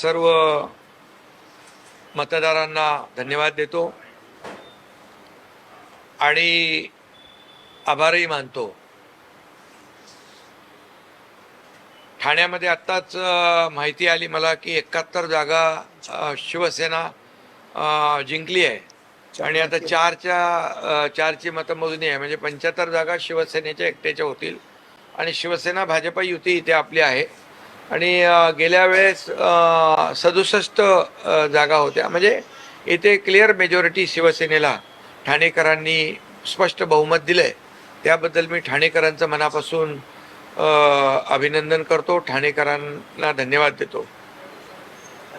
सर्व मतदारांना धन्यवाद देतो आणि आभारही मानतो. ठाण्यामध्ये आत्ताच माहिती आली मला की एकाहत्तर जागा शिवसेना जिंकली आहे. आणि आता चारच्या चारची मतमोजणी आहे. म्हणजे पंच्याहत्तर जागा शिवसेनेच्या एकट्याच्या होतील. आणि शिवसेना भाजप युती इथे आपली आहे. आणि गेल्या वेळेस सदुसष्ट जागा होत्या. म्हणजे इथे क्लिअर मेजॉरिटी शिवसेनेला ठाणेकरांनी स्पष्ट बहुमत दिलंय. त्याबद्दल मी ठाणेकरांचं मनापासून अभिनंदन करतो. ठाणेकरांना धन्यवाद देतो.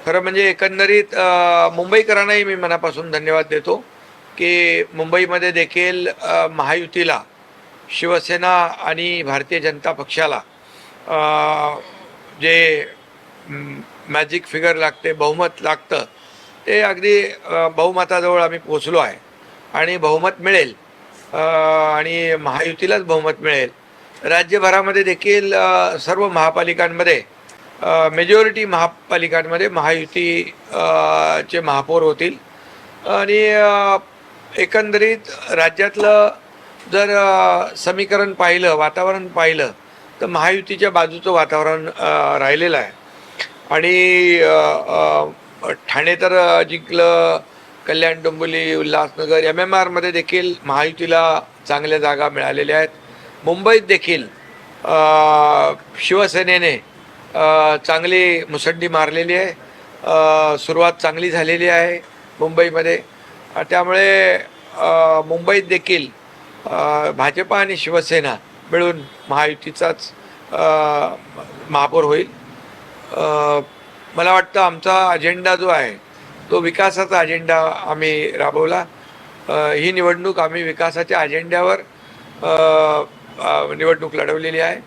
खरं म्हणजे एकंदरीत मुंबईकरांनाही मी मनापासून धन्यवाद देतो की मुंबईमध्ये देखील महायुतीला शिवसेना आणि भारतीय जनता पक्षाला जे मॅजिक फिगर लागते बहुमत लागतं ते अगदी बहुमताजवळ आम्ही पोचलो आहे. आणि बहुमत मिळेल. आणि महायुतीलाच बहुमत मिळेल. राज्यभरामध्ये देखील सर्व महापालिकांमध्ये मेजॉरिटी महापालिकांमध्ये महायुती चे महापौर होतील. आणि एकंदरीत राज्यातलं जर समीकरण पाहिलं वातावरण पाहिलं तर महायुतीच्या बाजूचं वातावरण राहिलेलं आहे. आणि ठाणे तर जिंकलं. कल्याण डोंबिवली उल्हासनगर एम एम आरमध्ये देखील महायुतीला चांगल्या जागा मिळालेल्या आहेत. मुंबईत देखील शिवसेनेने चांगली मुसंडी मारलेली आहे. सुरुवात चांगली झालेली आहे मुंबईमध्ये. त्यामुळे मुंबईत देखील भाजपा आणि शिवसेना मिळून महायुतीचाच महापौर होईल. मला वाटतं आमचा अजेंडा जो आहे तो विकासाचा अजेंडा आम्ही राबवला. ही निवडणूक आम्ही विकासाच्या अजेंड्यावर निवडणूक लढवलेली आहे.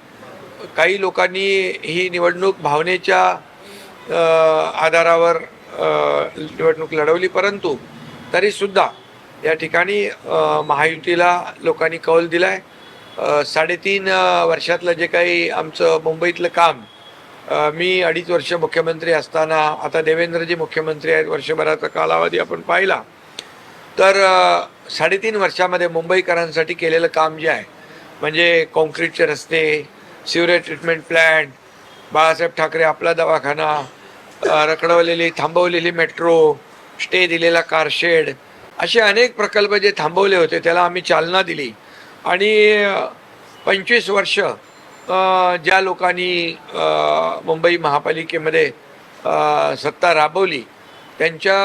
काही लोकांनी ही निवडणूक भावनेच्या आधारावर निवडणूक लढवली परंतु तरीसुद्धा या ठिकाणी महायुतीला लोकांनी कौल दिलाय. आहे साडेतीन वर्षातलं जे काही आमचं मुंबईतलं काम मी अडीच वर्ष मुख्यमंत्री असताना आता देवेंद्रजी मुख्यमंत्री आहेत वर्षभराचा कालावधी आपण पाहिला. तर साडेतीन वर्षामध्ये मुंबईकरांसाठी केलेलं काम जे आहे म्हणजे कॉन्क्रीटचे रस्ते sewerage treatment plant Balasaheb Thackeray आपला दवाखाना रखडवलेली थांबवलेली मेट्रो स्टे दिलेला कारशेड असे अनेक प्रकल्प जे थांबवले होते त्याला आम्ही चालना दिली. आणि पंचवीस वर्ष ज्या लोकांनी मुंबई महापालिकेमध्ये सत्ता राबवली त्यांच्या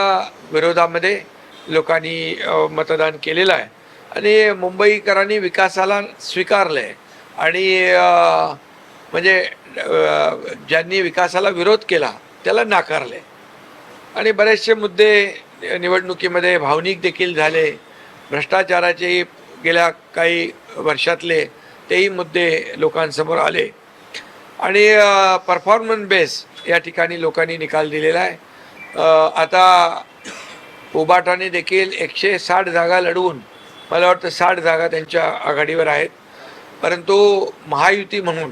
विरोधामध्ये लोकांनी मतदान केलेलं आहे. आणि मुंबईकरांनी विकासाला स्वीकारलं आहे आणि म्हणजे ज्यांनी विकासाला विरोध केला त्याला नाकारले आणि बरेचसे मुद्दे निवडणुकीमध्ये भावनिक देखील झाले. भ्रष्टाचाराचे गेल्या काही वर्षातले तेही मुद्दे लोकांसमोर आले. आणि परफॉर्मन्स बेस या ठिकाणी लोकांनी निकाल दिलेला आहे. आता उबाटाने देखील एकशे साठ जागा लढवून मला वाटतं साठ जागा त्यांच्या आघाडीवर आहेत. परंतु महायुती म्हणून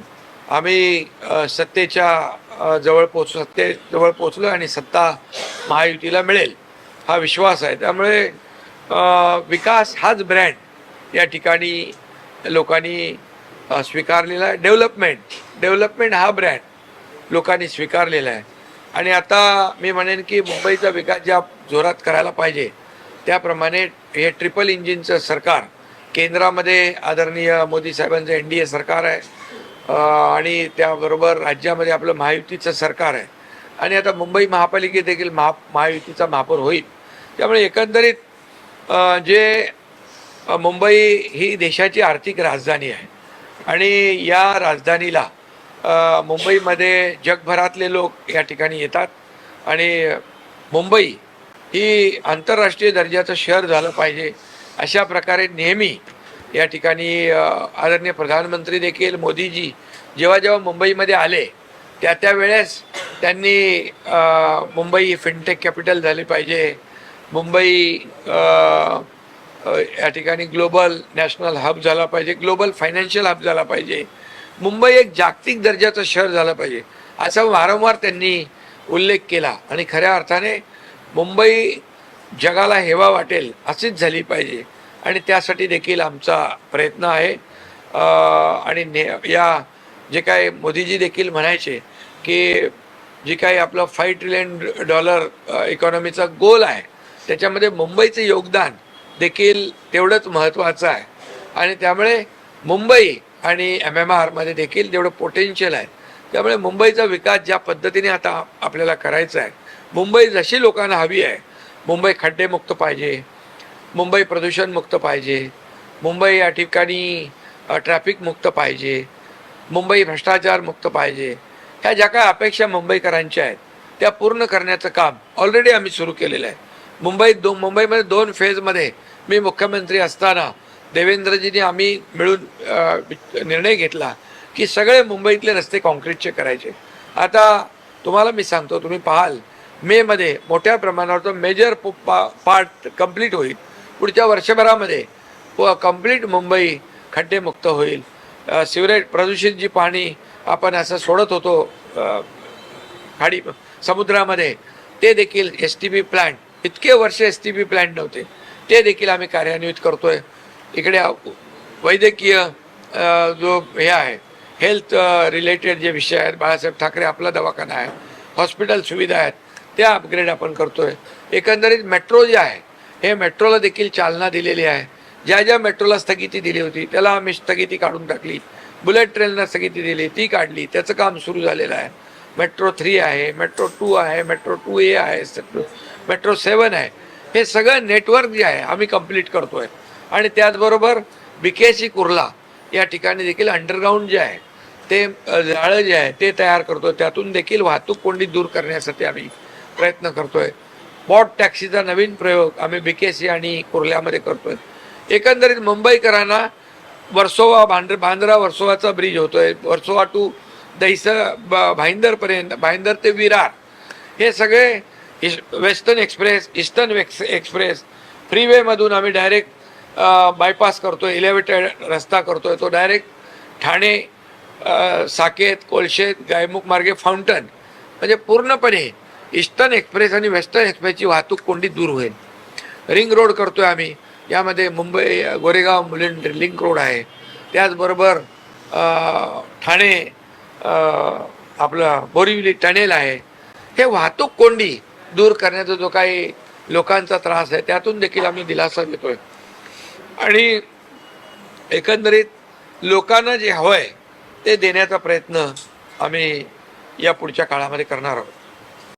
आम्ही सत्तेच्या जवळ पोच सत्तेजवळ पोचलो आणि सत्ता महायुतीला मिळेल हा विश्वास आहे. त्यामुळे विकास हाच ब्रँड या ठिकाणी लोकांनी स्वीकारलेला आहे. डेव्हलपमेंट डेव्हलपमेंट हा ब्रँड लोकांनी स्वीकारलेला आहे. आणि आता मी म्हणेन की मुंबईचा विकास ज्या जोरात करायला पाहिजे त्याप्रमाणे हे ट्रिपल इंजिनचं सरकार केंद्रामध्ये आदरणीय मोदी साहेबांचं एन डी ए सरकार आहे आणि त्याबरोबर राज्यामध्ये आपलं महायुतीचं सरकार आहे. आणि आता मुंबई महापालिकेत देखील महा महायुतीचा महापौर होईल. त्यामुळे एकंदरीत जे मुंबई ही देशाची आर्थिक राजधानी आहे. आणि या राजधानीला मुंबईमध्ये जगभरातले लोक या ठिकाणी येतात. आणि मुंबई ही आंतरराष्ट्रीय दर्जाचं शहर झालं पाहिजे अशा प्रकारे नेहमी या ठिकाणी आदरणीय प्रधानमंत्री देखील मोदीजी जेव्हा जेव्हा मुंबईमध्ये आले त्या त्या वेळेस त्यांनी मुंबई फिनटेक कॅपिटल झाली पाहिजे. मुंबई आ, या ठिकाणी ग्लोबल नॅशनल हब झाला पाहिजे ग्लोबल फायनान्शियल हब झाला पाहिजे. मुंबई एक जागतिक दर्जाचं शहर झालं पाहिजे असा वारंवार त्यांनी उल्लेख केला. आणि खऱ्या अर्थाने मुंबई जगाला हेवा वाटेल अशीच झाली पाहिजे. आणि त्यासाठी देखील आमचा प्रयत्न आहे. आणि ने या जे काय मोदीजी देखील म्हणायचे की जे काही आपलं फाईव्ह ट्रिलियन डॉलर इकॉनॉमीचा गोल आहे त्याच्यामध्ये मुंबईचं योगदान देखील तेवढंच महत्त्वाचं आहे. आणि त्यामुळे मुंबई आणि एम एम आरमध्ये देखील तेवढं पोटेन्शियल आहे. त्यामुळे मुंबईचा विकास ज्या पद्धतीने आता आपल्याला करायचा आहे मुंबई जशी लोकांना हवी आहे मुंबई खड्डेमुक्त पाहिजे मुंबई प्रदूषणमुक्त पाहिजे मुंबई या ठिकाणी ट्रॅफिक मुक्त पाहिजे मुंबई भ्रष्टाचार मुक्त पाहिजे ह्या ज्या काय अपेक्षा मुंबईकरांच्या आहेत त्या पूर्ण करण्याचं काम ऑलरेडी आम्ही सुरू केलेलं आहे. मुंबईत दो मुंबईमध्ये दोन फेजमध्ये मी मुख्यमंत्री असताना देवेंद्रजींनी आम्ही मिळून निर्णय घेतला की सगळे मुंबईतले रस्ते कॉन्क्रीटचे करायचे. आता तुम्हाला मी सांगतो तुम्ही पाहाल मेमध्ये मोठ्या प्रमाणावर तो मेजर पार्ट कंप्लीट होईल. पुढच्या वर्षभरामध्ये कंप्लीट मुंबई खड्डेमुक्त होईल. सिवरेट सिवरेज प्रदूषित जी पाणी आपण असं सोडत होतो खाडी समुद्रामध्ये. ते देखील एस टी बी प्लांट इतके वर्ष एस टी बी प्लॅन नव्हते. ते देखील आम्ही कार्यान्वित करतोय. इकडे वैद्यकीय जो हे आहे हेल्थ रिलेटेड जे विषय आहेत बाळासाहेब ठाकरे आपला दवाखाना आहे हॉस्पिटल सुविधा आहेत त्या अपग्रेड आपण करतोय. एकंदरीत मेट्रो जे आहे हे मेट्रोला देखील चालना दिलेली आहे. ज्या ज्या मेट्रोला स्थगिती दिली होती त्याला आम्ही स्थगिती काढून टाकली. बुलेट ट्रेनला स्थगिती दिली ती काढली त्याचं काम सुरू झालेलं आहे. मेट्रो थ्री आहे मेट्रो टू आहे मेट्रो टू ए आहे मेट्रो सेवन आहे. हे सगळं नेटवर्क जे आहे आम्ही कंप्लीट करतोय. आणि त्याचबरोबर बिकेसी कुर्ला या ठिकाणी देखील अंडरग्राऊंड जे आहे ते जाळं जे आहे ते तयार करतो त्यातून देखील वाहतूक कोंडी दूर करण्यासाठी आम्ही प्रयत्न करतोय. बॉट टॅक्सीचा नवीन प्रयोग आम्ही बिकेसी आणि कुर्ल्यामध्ये करतोय. एकंदरीत मुंबईकरांना वर्सोवा भांड बांद्रा वर्सोवाचा ब्रिज होतोय. वर्सोवा टू दहिसर ब- भाईंदरपर्यंत भाईंदर ते विरार. हे सगळे इश वेस्टर्न एक्सप्रेस ईस्टर्न वेक्स एक्सप्रेस फ्रीवेमधून आम्ही डायरेक्ट बायपास करतो इलेव्हेटेड रस्ता करतो आहे तो डायरेक्ट ठाणे साकेत कोळशेत गायमुख मार्गे फाउंटन. म्हणजे पूर्णपणे ईस्टर्न एक्सप्रेस आणि वेस्टर्न एक्सप्रेसची वाहतूक कोंडी दूर होईल. रिंग रोड करतो आहे आम्ही. यामध्ये मुंबई गोरेगाव मुलिंड लिंक रोड आहे. त्याचबरोबर ठाणे आपलं बोरिवली टनेल आहे. हे वाहतूक कोंडी दूर करण्याचा जो काही लोकांचा त्रास आहे त्यातून देखील आम्ही दिलासा देतोय आणि एकंदरीत लोकांना जे हवं आहे ते देण्याचा प्रयत्न आम्ही या पुढच्या काळामध्ये करणार आहोत.